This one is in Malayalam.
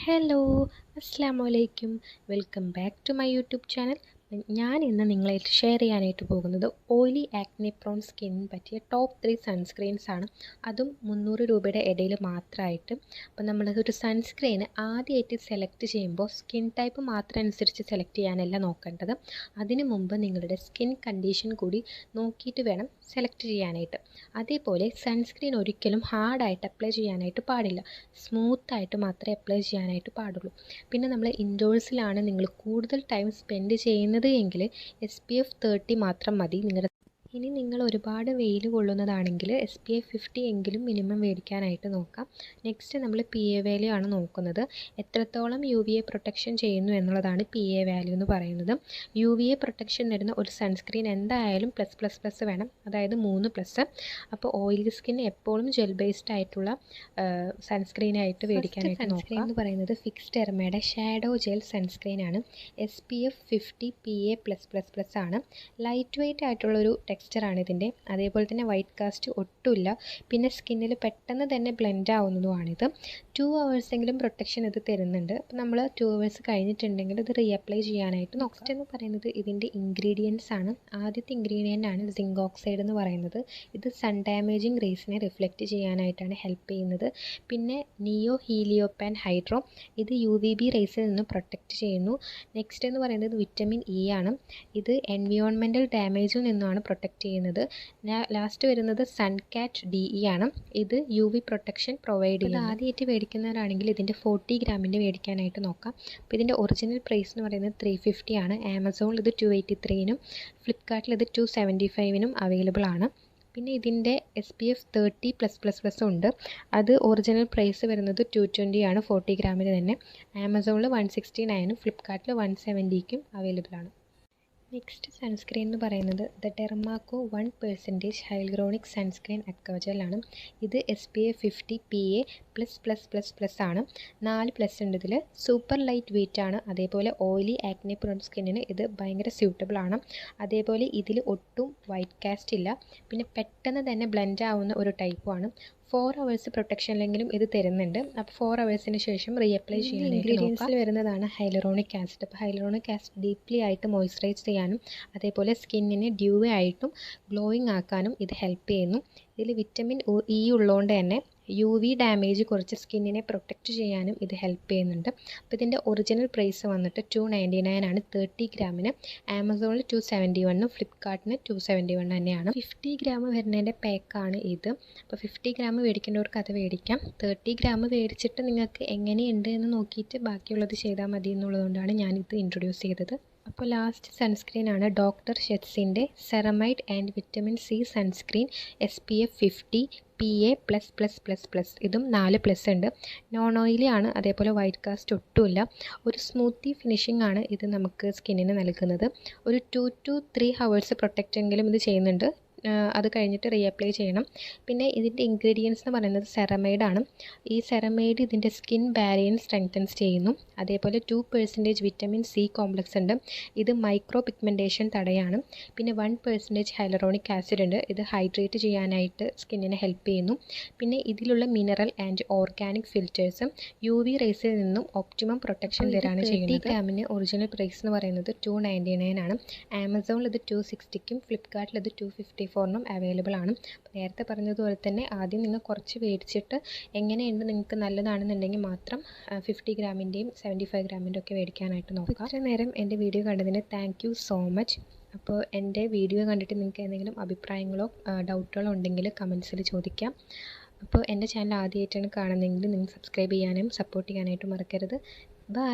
ഹലോ അസ്സാം വലൈക്കും welcome back to my YouTube channel ഞാൻ ഇന്ന് നിങ്ങളായിട്ട് ഷെയർ ചെയ്യാനായിട്ട് പോകുന്നത് ഓയിലി ആക്നെ പ്രോൺ സ്കിന്നിന് പറ്റിയ ടോപ്പ് ത്രീ സൺസ്ക്രീൻസ് ആണ്. അതും മുന്നൂറ് രൂപയുടെ ഇടയിൽ മാത്രമായിട്ട്. അപ്പോൾ നമ്മൾ ഒരു സൺസ്ക്രീൻ ആദ്യമായിട്ട് സെലക്ട് ചെയ്യുമ്പോൾ സ്കിൻ ടൈപ്പ് മാത്രം അനുസരിച്ച് സെലക്ട് ചെയ്യാനല്ല നോക്കേണ്ടത്. അതിനു മുമ്പ് നിങ്ങളുടെ സ്കിൻ കണ്ടീഷൻ കൂടി നോക്കിയിട്ട് വേണം സെലക്ട് ചെയ്യാനായിട്ട്. അതേപോലെ സൺസ്ക്രീൻ ഒരിക്കലും ഹാർഡായിട്ട് അപ്ലൈ ചെയ്യാനായിട്ട് പാടില്ല. സ്മൂത്തായിട്ട് മാത്രമേ അപ്ലൈ ചെയ്യാനായിട്ട് പാടുള്ളൂ. പിന്നെ നമ്മൾ ഇൻഡോഴ്സിലാണ് നിങ്ങൾ കൂടുതൽ ടൈം സ്പെൻഡ് ചെയ്യുന്നത് എങ്കിൽ എസ് പി എഫ് തേർട്ടി മാത്രം മതി. നിങ്ങളുടെ ഇനി നിങ്ങൾ ഒരുപാട് വെയിൽ കൊള്ളുന്നതാണെങ്കിൽ എസ് പി എഫ് ഫിഫ്റ്റി എങ്കിലും മിനിമം മേടിക്കാനായിട്ട് നോക്കാം. നെക്സ്റ്റ് നമ്മൾ പി എ വാല്യൂ ആണ് നോക്കുന്നത്. എത്രത്തോളം യു വി എ പ്രൊട്ടക്ഷൻ ചെയ്യുന്നു എന്നുള്ളതാണ് പി എ വാല്യൂ എന്ന് പറയുന്നത്. യു വി എ പ്രൊട്ടക്ഷൻ തരുന്ന ഒരു സൺസ്ക്രീൻ എന്തായാലും പ്ലസ് പ്ലസ് പ്ലസ് വേണം. അതായത് മൂന്ന് പ്ലസ് അപ്പോൾ ഓയിലി സ്കിൻ എപ്പോഴും ജെൽ ബേസ്ഡ് ആയിട്ടുള്ള സൺസ്ക്രീനായിട്ട് മേടിക്കാനായിട്ട് സൺസ്ക്രീൻ എന്ന് പറയുന്നത് ഫിക്സ് ടെർമയുടെ ഷാഡോ ജെൽ സൺസ്ക്രീൻ ആണ്. S P F fifty P A plus plus plus ആണ്. ലൈറ്റ് വെയ്റ്റ് ആയിട്ടുള്ളൊരു ടെക്സ്ചറാണ് ഇതിന്റെ. അതേപോലെ തന്നെ വൈറ്റ് കാസ്റ്റ് ഒട്ടുമില്ല. പിന്നെ സ്കിന്നിൽ പെട്ടെന്ന് തന്നെ ബ്ലെൻഡ് ആവുന്നതുമാണിത്. ടു എങ്കിലും പ്രൊട്ടക്ഷൻ ഇത് തരുന്നുണ്ട്. അപ്പോൾ നമ്മൾ ടു അവേഴ്സ് കഴിഞ്ഞിട്ടുണ്ടെങ്കിൽ ഇത് റീഅപ്ലൈ ചെയ്യാനായിട്ട് നെക്സ്റ്റ് എന്ന് പറയുന്നത് ഇതിന്റെ ഇൻഗ്രീഡിയൻസ് ആണ്. ആദ്യത്തെ ഇൻഗ്രീഡിയന്റ് ആണ് സിങ്ക് ഓക്സൈഡ് എന്ന് പറയുന്നത്. ഇത് സൺ ഡാമേജിങ് റേസിനെ റിഫ്ലക്റ്റ് ചെയ്യാനായിട്ടാണ് ഹെൽപ്പ് ചെയ്യുന്നത്. പിന്നെ നിയോ ഹീലിയോപാൻ ഹൈഡ്രോ ഇത് യു വി ബി റേസിൽ നിന്ന് പ്രൊട്ടക്റ്റ് ചെയ്യുന്നു. നെക്സ്റ്റ് എന്ന് പറയുന്നത് വിറ്റമിൻ ഇ ആണ്. ഇത് എൻവിയോൺമെന്റൽ ഡാമേജിൽ നിന്നാണ് പ്രൊട്ടക്റ്റ് ചെയ്യുന്നത്. ലാസ്റ്റ് വരുന്നത് സൺ കാറ്റ് ഡി ഇ ആണ് ഇത് യു വി പ്രൊട്ടക്ഷൻ പ്രൊവൈഡ് ചെയ്യുന്നത് ആദ്യമായിട്ട് മേടിക്കുന്നവരാണെങ്കിൽ ഇതിന്റെ ഫോർട്ടി ഗ്രാമിന്റെ മേടിക്കാനായിട്ട് നോക്കാം. അപ്പോൾ ഇതിന്റെ ഒറിജിനൽ പ്രൈസ് എന്ന് പറയുന്നത് ത്രീ ഫിഫ്റ്റി ആണ്. ആമസോണിൽ ഇത് ടു എയ്റ്റി ത്രീനും ഫ്ലിപ്കാർട്ടിൽ ഇത് ടു സെവന്റി ഫൈവിനും അവൈലബിൾ ആണ്. പിന്നെ ഇതിന്റെ S P F thirty plus plus plus ഉണ്ട്. അത് ഒറിജിനൽ പ്രൈസ് വരുന്നത് ടു ട്വന്റി ആണ് ഫോർട്ടി ഗ്രാമിന് തന്നെ. ആമസോണിൽ വൺ സിക്സ്റ്റി നയനും ഫ്ലിപ്കാർട്ടിൽ വൺ സെവന്റിക്കും അവൈലബിൾ ആണ്. നെക്സ്റ്റ് സൺസ്ക്രീൻ എന്ന് പറയുന്നത് the Derma Co one percentage hyaluronic sunscreen അക്വജലാണ് ഇത് S P A fifty P A plus plus plus plus ആണ്. നാല് പ്ലസ് ഉണ്ട് ഇതിൽ സൂപ്പർ ലൈറ്റ് വെയിറ്റ് ആണ്. അതേപോലെ ഓയിലി ആക്നെ പ്രോൺ സ്കിന്നിന് ഇത് ഭയങ്കര സ്യൂട്ടബിൾ ആണ്. അതേപോലെ ഇതിൽ ഒട്ടും വൈറ്റ് കാസ്റ്റ് ഇല്ല. പിന്നെ പെട്ടെന്ന് തന്നെ ബ്ലെൻഡ് ആവുന്ന ഒരു ടൈപ്പുമാണ് ഫോർ അവേഴ്സ് പ്രൊട്ടക്ഷനിലെങ്കിലും ഇത് തരുന്നുണ്ട്. അപ്പോൾ ഫോർ അവേഴ്സിന് ശേഷം റീഅപ്ലൈ ചെയ്യാൻ ഇൻഗ്രീഡിയൻസിൽ വരുന്നതാണ് ഹൈലറോണിക് ആസിഡ് അപ്പോൾ ഹൈലറോണിക് ആസിഡ് ഡീപ്ലി ആയിട്ട് മോയ്സ്ചറൈസ് ചെയ്യാനും അതേപോലെ സ്കിന്നിനെ ഡ്യൂവേ ആയിട്ടും ഗ്ലോയിങ് ആക്കാനും ഇത് ഹെൽപ്പ് ചെയ്യുന്നു. ഇതിൽ വിറ്റമിൻ ഇ ഉള്ളതുകൊണ്ട് തന്നെ യു വി ഡാമേജ് കുറച്ച് സ്കിന്നിനെ പ്രൊട്ടക്റ്റ് ചെയ്യാനും ഇത് ഹെൽപ്പ് ചെയ്യുന്നുണ്ട്. അപ്പോൾ ഇതിന്റെ ഒറിജിനൽ പ്രൈസ് വന്നിട്ട് ടു നയന്റി നയൻ ആണ് തേർട്ടി ഗ്രാമിന് ആമസോണിൽ ടു സെവന്റി വണ്ണും ഫ്ലിപ്കാർട്ടിന് ടു സെവന്റി വൺ തന്നെയാണ്. ഫിഫ്റ്റി ഗ്രാം വരുന്നതിന്റെ പാക്കാണ് ഇത്. അപ്പോൾ ഫിഫ്റ്റി ഗ്രാം മേടിക്കേണ്ടവർക്ക് അത് മേടിക്കാം. തേർട്ടി ഗ്രാം മേടിച്ചിട്ട് നിങ്ങൾക്ക് എങ്ങനെയുണ്ട് എന്ന് നോക്കിയിട്ട് ബാക്കിയുള്ളത് ചെയ്താൽ മതി എന്നുള്ളതുകൊണ്ടാണ് ഞാനിത് ഇൻട്രൊഡ്യൂസ് ചെയ്തത്. അപ്പോൾ ലാസ്റ്റ് സൺസ്ക്രീൻ ആണ് doctor ഷെറ്റ്സിന്റെ ceramide and vitamin C sunscreen S P F fifty P A plus plus plus plus ഇതും നാല് പ്ലസ് ഉണ്ട്. നോൺ ഓയിലി ആണ് അതേപോലെ വൈറ്റ് കാസ്റ്റ് ഒട്ടുമില്ല. ഒരു സ്മൂത്തി ഫിനിഷിംഗ് ആണ് ഇത് നമുക്ക് സ്കിന്നിന് നൽകുന്നത്. ഒരു ടു ടു ത്രീ ഹവേഴ്സ് പ്രൊട്ടക്റ്റെങ്കിലും ഇത് ചെയ്യുന്നുണ്ട്. അത് കഴിഞ്ഞിട്ട് റീഅപ്ലൈ ചെയ്യണം. പിന്നെ ഇതിന്റെ ഇൻഗ്രീഡിയൻസ് എന്ന് പറയുന്നത് സെറമൈഡ് ആണ്. ഈ സെറമൈഡ് ഇതിന്റെ സ്കിൻ ബാരിയൻ സ്ട്രെങ്തൻസ് ചെയ്യുന്നു. അതേപോലെ two percentage vitamin C complex ഉണ്ട്. ഇത് മൈക്രോ പിഗ്മെന്റേഷൻ തടയാണ്. പിന്നെ വൺ പെർസെന്റേജ് ഹൈലറോണിക് ആസിഡ് ഉണ്ട്. ഇത് ഹൈഡ്രേറ്റ് ചെയ്യാനായിട്ട് സ്കിന്നിനെ ഹെൽപ്പ് ചെയ്യുന്നു. പിന്നെ ഇതിലുള്ള മിനറൽ ആൻഡ് ഓർഗാനിക് ഫിൽറ്റേഴ്സും യു വി റേസിൽ നിന്നും ഒപ്റ്റിമം പ്രൊട്ടക്ഷൻ തരാണ് ചെയ്യുന്നത്. ക്യാമിന് ഒറിജിനൽ പ്രൈസ് എന്ന് പറയുന്നത് ടു നയന്റി നയൻ ആണ്. ആമസോണിൽ ഇത് ടു സിക്സ്റ്റിക്കും ഫ്ലിപ്കാർട്ടിൽ ഇത് ടു ഫിഫ്റ്റി ഫോറിനും അവൈലബിൾ ആണ്. നേരത്തെ പറഞ്ഞതുപോലെ തന്നെ ആദ്യം നിങ്ങൾ കുറച്ച് മേടിച്ചിട്ട് എങ്ങനെയുണ്ട് നിങ്ങൾക്ക് നല്ലതാണെന്നുണ്ടെങ്കിൽ മാത്രം ഫിഫ്റ്റി ഗ്രാമിന്റെയും സെവന്റി ഫൈവ് ഗ്രാമിന്റെ ഒക്കെ മേടിക്കാനായിട്ട് നോക്കുക കുറച്ച് നേരം എന്റെ വീഡിയോ കണ്ടതിന് താങ്ക് സോ മച്ച് അപ്പോൾ എന്റെ വീഡിയോ കണ്ടിട്ട് നിങ്ങൾക്ക് എന്തെങ്കിലും അഭിപ്രായങ്ങളോ ഡൗട്ടുകളോ ഉണ്ടെങ്കിൽ കമൻസിൽ ചോദിക്കാം. അപ്പോൾ എന്റെ ചാനൽ ആദ്യമായിട്ടാണ് കാണുന്നതെങ്കിൽ നിങ്ങൾ സബ്സ്ക്രൈബ് ചെയ്യാനും സപ്പോർട്ട് ചെയ്യാനായിട്ട് മറക്കരുത്. ബൈ